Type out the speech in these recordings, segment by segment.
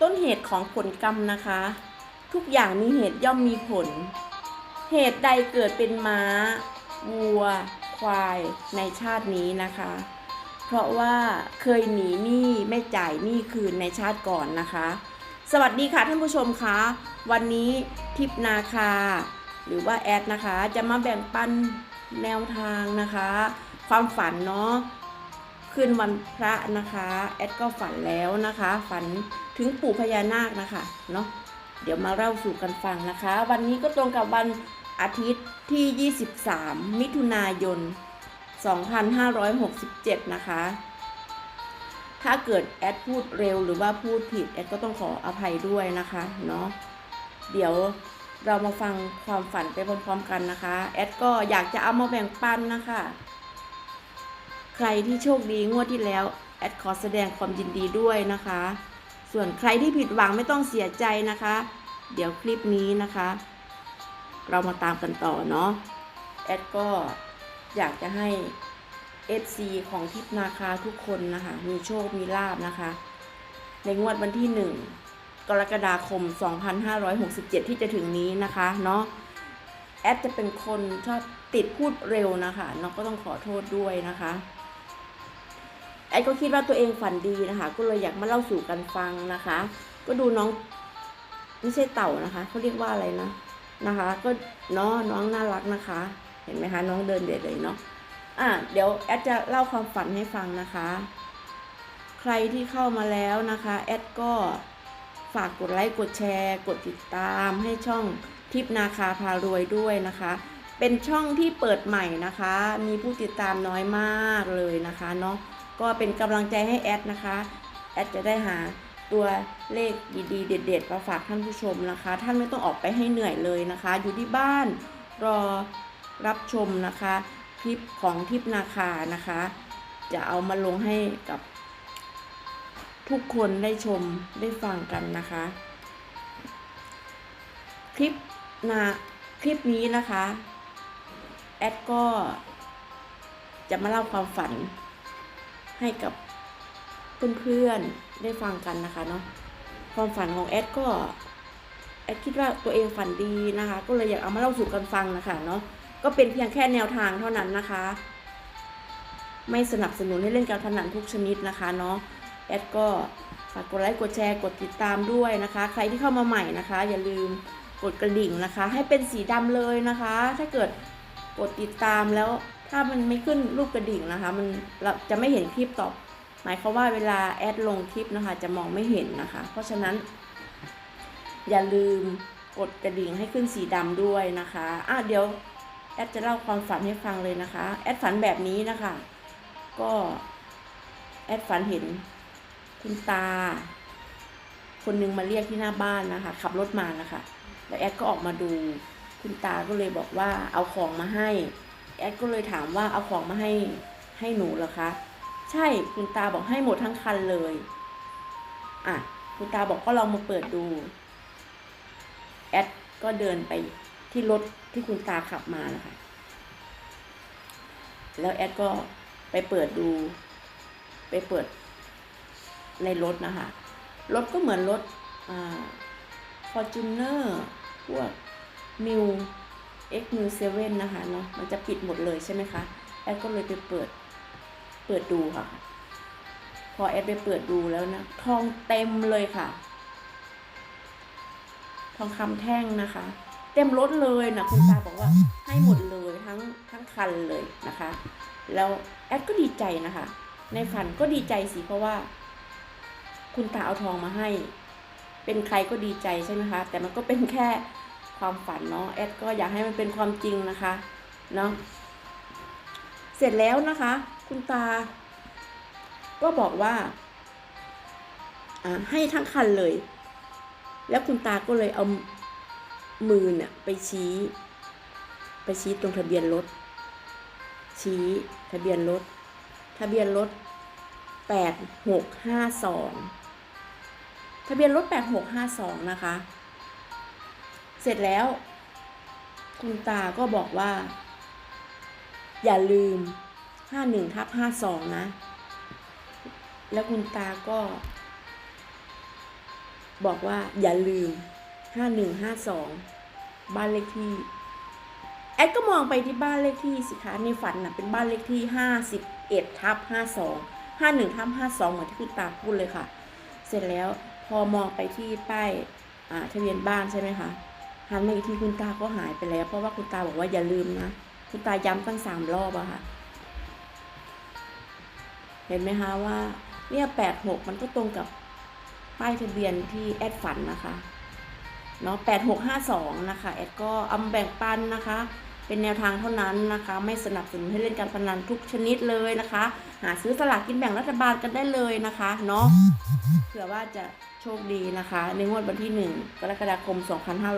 ต้นเหตุของผลกรรมนะคะ ทุกอย่างมีเหตุย่อมมีผล เหตุใดเกิดเป็นม้า วัว ควายในชาตินี้นะคะ เพราะว่าเคยหนีหนี้ไม่จ่ายหนี้คืนในชาติก่อนนะคะ สวัสดีค่ะท่านผู้ชมคะวันนี้ทิพนาคา หรือว่าแอดนะคะ จะมาแบ่งปันแนวทางนะคะ ความฝันเนาะ คืนวันพระนะคะแอดก็ฝันแล้วนะคะ ฝันถึงปู่พญานาคนะคะเนาะเดี๋ยวมาเล่าสู่กันฟังนะคะ วันนี้ก็ตรงกับวันอาทิตย์ที่ 23 มิถุนายน 2567 นะคะ ถ้าเกิดแอดพูดเร็วหรือว่าพูดผิดแอดก็ต้องขออภัยด้วยนะคะเนาะเดี๋ยวเรามาฟังความฝันไปพร้อมๆกันนะคะ แอดก็อยากจะเอามาแบ่งปันนะคะ ใครที่โชคดีงวดที่แล้วแอดขอแสดงความยินดีด้วยนะคะ ส่วนใครที่ผิดหวังไม่ต้องเสียใจนะคะ เดี๋ยวคลิปนี้นะคะ เรามาตามกันต่อเนาะแอดก็อยากจะให้ FC ของทิพนาคาทุกคนนะคะ มีโชคมีลาบนะคะ ในงวดวันที่ 1 กรกฎาคม 2567 ที่จะถึงนี้นะคะเนาะแอดจะเป็นคนชอบติดพูดเร็วนะคะเนาะก็ต้องขอโทษด้วยนะคะ แอดก็คิดว่าตัวเองฝันดีนะคะ ก็เลยอยากมาเล่าสู่กันฟังนะคะ ก็ดูน้องไม่ใช่เต่านะคะเขาเรียกว่าอะไรนะนะคะ ก็เนาะน้องน่ารักนะคะ เห็นไหมคะ น้องเดินเด็ดเลยเนาะอะเดี๋ยวแอดจะเล่าความฝันให้ฟังนะคะ ใครที่เข้ามาแล้วนะคะแอดก็ฝากกดไลค์กดแชร์ กดติดตามให้ช่องทิปนาคาพารวยด้วยนะคะ เป็นช่องที่เปิดใหม่นะคะ มีผู้ติดตามน้อยมากเลยนะคะเนาะ ก็เป็นกำลังใจให้แอดนะคะ แอดจะได้หาตัวเลขดีๆ เด็ดๆมาฝากท่านผู้ชมนะคะ ท่านไม่ต้องออกไปให้เหนื่อยเลยนะคะ อยู่ที่บ้านรอรับชมนะคะ คลิปของทิพนาคานะคะ จะเอามาลงให้กับ ทุกคนได้ชมได้ฟังกันนะคะ คลิปนาคลิปนี้นะคะ แอดก็จะมาเล่าความฝัน ให้กับเพื่อนๆได้ฟังกันนะคะเนาะความฝันของแอดก็แอดคิดว่าตัวเองฝันดีนะคะ ก็เลยอยากเอามาเล่าสู่กันฟังนะคะเนาะก็เป็นเพียงแค่แนวทางเท่านั้นนะคะ ไม่สนับสนุนให้เล่นการพนันทุกชนิดนะคะเนาะแอดก็ฝากกดไลค์กดแชร์กดติดตามด้วยนะคะ ใครที่เข้ามาใหม่นะคะ อย่าลืมกดกระดิ่งนะคะ ให้เป็นสีดำเลยนะคะ ถ้าเกิดกดติดตามแล้ว ถ้ามันไม่ขึ้นรูปกระดิ่งนะคะ มันเราจะไม่เห็นคลิปต่อ หมายความว่าเวลาแอดลงคลิปนะคะ จะมองไม่เห็นนะคะ เพราะฉะนั้น อย่าลืมกดกระดิ่งให้ขึ้นสีดำด้วยนะคะอะเดี๋ยวแอดจะเล่าความฝันให้ฟังเลยนะคะ แอดฝันแบบนี้นะคะ ก็แอดฝันเห็นคุณตา คนหนึงมาเรียกที่หน้าบ้านนะคะ ขับรถมานะคะ แล้วแอดก็ออกมาดู คุณตาก็เลยบอกว่าเอาของมาให้ แอดก็เลยถามว่าเอาของมาให้ให้หนูเหรอคะ ใช่คุณตาบอกให้หมดทั้งคันเลย อะ คุณตาบอกก็ลองมาเปิดดู แอดก็เดินไปที่รถที่คุณตาขับมานะคะ แล้วแอดก็ไปเปิดดู ไปเปิดในรถนะคะ รถก็เหมือนรถอ่าฟอร์จูเนอร์พวกมิว เอ็กมิวเซเว่นนะคะเนาะมันจะปิดหมดเลยใช่ไหมคะแอดก็เลยไปเปิดเปิดดูค่ะ พอแอดไปเปิดดูแล้วนะ ทองเต็มเลยค่ะ ทองคำแท่งนะคะ เต็มรถเลยนะคุณตาบอกว่าให้หมดเลยทั้งทั้งคันเลยนะคะ แล้วแอดก็ดีใจนะคะ ในฝันก็ดีใจสิเพราะว่า คุณตาเอาทองมาให้ เป็นใครก็ดีใจใช่ไหมคะ แต่มันก็เป็นแค่ ความฝันเนาะแอดก็อยากให้มันเป็นความจริงนะคะเนาะเสร็จแล้วนะคะ คุณตา ก็บอกว่าให้ทั้งคันเลย แล้วคุณตาก็เลยเอามือเนี่ยไปชี้ ไปชี้ตรงทะเบียนรถ ชี้ทะเบียนรถ ทะเบียนรถแปดหกห้าสองทะเบียนรถแปดหกห้าสองนะคะ เสร็จแล้ว คุณตาก็บอกว่า อย่าลืมห้าหนึ่งทับห้าสองนะ แล้วคุณตาก็ บอกว่าอย่าลืมห้าหนึ่งห้าสองบ้านเลขที่ แอดก็มองไปที่บ้านเลขที่สิคะในฝันนะเป็นบ้านเลขที่ห้าสิบเอ็ดทับห้าสองห้าหนึ่งทับห้าสองเหมือนที่คุณตาพูดเลยค่ะ เสร็จแล้วพอมองไปที่ป้ายทะเบียนบ้านใช่ไหมคะ หันมาอีกทีคุณตาก็หายไปแล้ว เพราะว่าคุณตาบอกว่าอย่าลืมนะ คุณตาย้ำตั้งสามรอบอะค่ะ เห็นไหมคะว่าเนี่ยแปดหกมันก็ตรงกับป้ายทะเบียนที่แอดฝันนะคะเนาะแปดหกห้าสองนะคะ แอดก็อามาแบ่งปันนะคะ เป็นแนวทางเท่านั้นนะคะ ไม่สนับสนุนให้เล่นการพนันทุกชนิดเลยนะคะ หาซื้อสลากกินแบ่งรัฐบาลกันได้เลยนะคะเนาะเผื่อว่าจะ โชคดีนะคะ ในงวดวันที่ 1 กรกฎาคม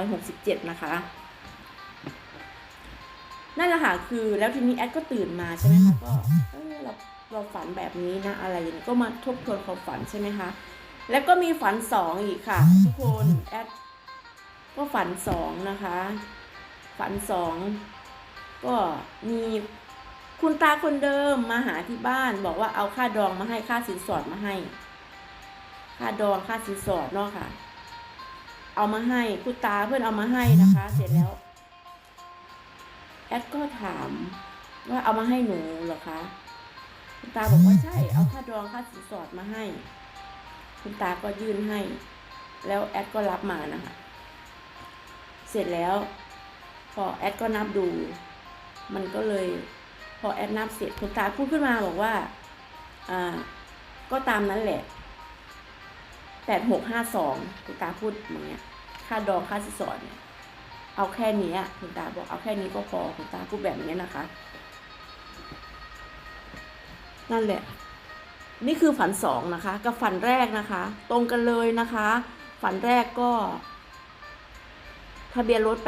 2567 นะคะ นั่นแหละค่ะคือแล้วทีนี้แอดก็ตื่นมาใช่ไหมคะก็เออเราเราฝันแบบนี้นะอะไรอย่างนี้ก็มาทบทวนความฝันใช่ไหมคะแล้วก็มีฝันสองอีกค่ะ ทุกคนแอดก็ฝันสองนะคะ ฝันสองก็มีคุณตาคนเดิมมาหาที่บ้าน บอกว่าเอาค่าดองมาให้ค่าสินสอดมาให้ ค่าดองค่าสินสอดเนาะค่ะ เอามาให้คุณตาเพื่อนเอามาให้นะคะ เสร็จแล้ว แอดก็ถามว่าเอามาให้หนูเหรอคะคุณตาบอกว่าใช่ เอาค่าดองค่าสินสอดมาให้ คุณตาก็ยื่นให้ แล้วแอดก็รับมานะคะ เสร็จแล้ว พอแอดก็นับดู มันก็เลย พอแอดนับเสร็จคุณตาพูดขึ้นมาบอกว่า อ่า ก็ตามนั้นแหละ แปดหกห้าสองคุณตาพูดอย่างเงี้ย ค่าดองค่าสินสอดเนี่ยเอาแค่นี้คุณตาบอกเอาแค่นี้ก็พอคุณตาพูดแบบนี้นะคะ นั่นแหละ นี่คือฝันสองนะคะ กับฝันแรกนะคะ ตรงกันเลยนะคะ ฝันแรกก็ ทะเบียนรถ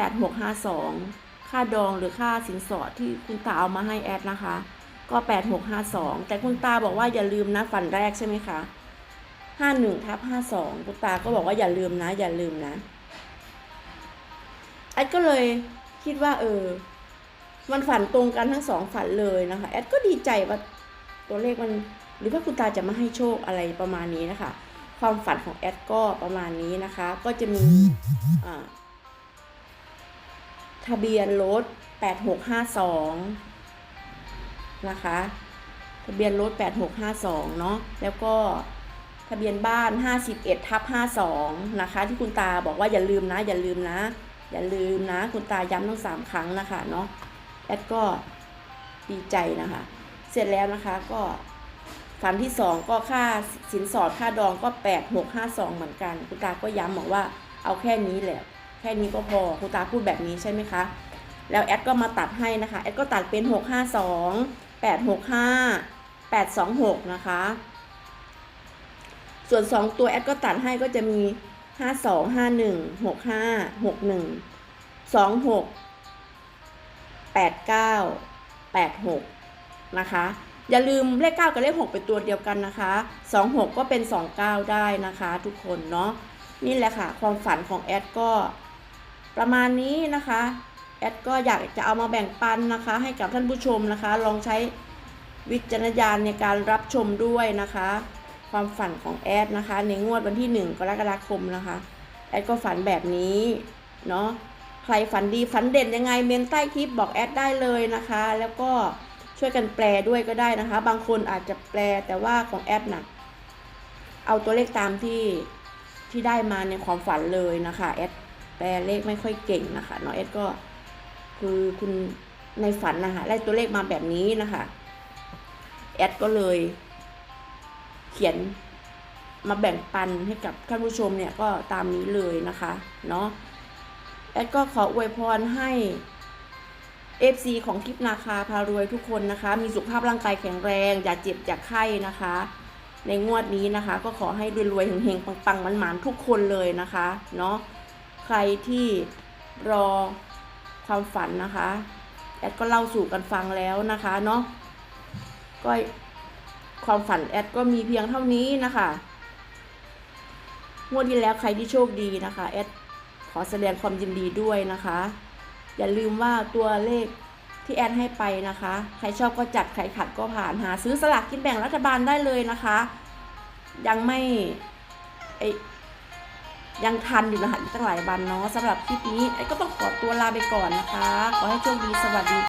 8652ค่าดองหรือค่าสินสอดที่คุณตาเอามาให้แอดนะคะ ก็8652แต่คุณตาบอกว่าอย่าลืมนะฝันแรกใช่ไหมคะ 51ทับ52คุณตาก็บอกว่าอย่าลืมนะ อย่าลืมนะแอดก็เลยคิดว่า เออ มันฝันตรงกันทั้งสองฝันเลยนะคะแอดก็ดีใจว่าตัวเลขมัน หรือว่าคุณตาจะมาให้โชคอะไรประมาณนี้นะคะ ความฝันของแอดก็ประมาณนี้นะคะ ก็จะมีทะเบียนรถ8652นะคะ ทะเบียนรถ8652เนาะแล้วก็ ทะเบียนบ้าน 51ทับ52 นะคะ ที่คุณตาบอกว่าอย่าลืมนะ อย่าลืมนะ อย่าลืมนะ คุณตาย้ำทั้งสามครั้งนะคะเนาะแอดก็ดีใจนะคะ เสร็จแล้วนะคะก็ฝันที่สองก็ค่าสินสอดค่าดองก็ 8652 เหมือนกัน คุณตาก็ย้ำบอกว่าเอาแค่นี้แหละแค่นี้ก็พอคุณตาพูดแบบนี้ใช่ไหมคะแล้วแอดก็มาตัดให้นะคะแอดก็ตัดเป็น 6 5 2 8 6 5 8 2 6 นะคะ ส่วน 2 ตัวแอดก็ตัดให้ก็จะมี 5 2 5 1 6 5 6 1 2 6 8 9 8 6 นะคะ อย่าลืมเลข 9 กับเลข 6 เป็นตัวเดียวกันนะคะ 26 ก็เป็น 29 ได้นะคะทุกคนเนาะนี่แหละค่ะ ความฝันของแอดก็ประมาณนี้นะคะแอดก็อยากจะเอามาแบ่งปันนะคะ ให้กับท่านผู้ชมนะคะ ลองใช้วิจารณญาณในการรับชมด้วยนะคะ ความฝันของแอดนะคะ ในงวดวันที่ 1 กรกฎาคมนะคะ แอดก็ฝันแบบนี้เนาะใครฝันดีฝันเด่นยังไงเมนใต้คลิปบอกแอดได้เลยนะคะ แล้วก็ช่วยกันแปลด้วยก็ได้นะคะ บางคนอาจจะแปลแต่ว่าของแอดนะ่ะเอาตัวเลขตามที่ที่ได้มาในความฝันเลยนะคะแอดแปลเลขไม่ค่อยเก่งนะคะเนาะแอดก็คือคุณในฝันนะคะได้ตัวเลขมาแบบนี้นะคะแอดก็เลย เขียนมาแบ่งปันให้กับท่านผู้ชมเนี่ยก็ตามนี้เลยนะคะเนาะแอดก็ขออวยพรให้ FC ของคลิปนาคาพารวยทุกคนนะคะ มีสุขภาพร่างกายแข็งแรง อย่าเจ็บอย่าไข้นะคะ ในงวดนี้นะคะ ก็ขอให้รวยๆเฮงๆปังๆมันหมานๆทุกคนเลยนะคะเนาะใครที่รอความฝันนะคะแอดก็เล่าสู่กันฟังแล้วนะคะเนาะก็ ความฝันแอดก็มีเพียงเท่านี้นะคะงวดที่แล้วใครที่โชคดีนะคะแอดขอแสดงความยินดีด้วยนะคะ อย่าลืมว่าตัวเลขที่แอดให้ไปนะคะ ใครชอบก็จัดใครขัดก็ผ่านหาซื้อสลากกินแบ่งรัฐบาลได้เลยนะคะ ยังไม่ไอยังทันอยู่นะคะอีกตั้งหลายวันเนาะสำหรับคลิปนี้แอก็ต้องขอตัวลาไปก่อนนะคะ ขอให้โชคดีสวัสดี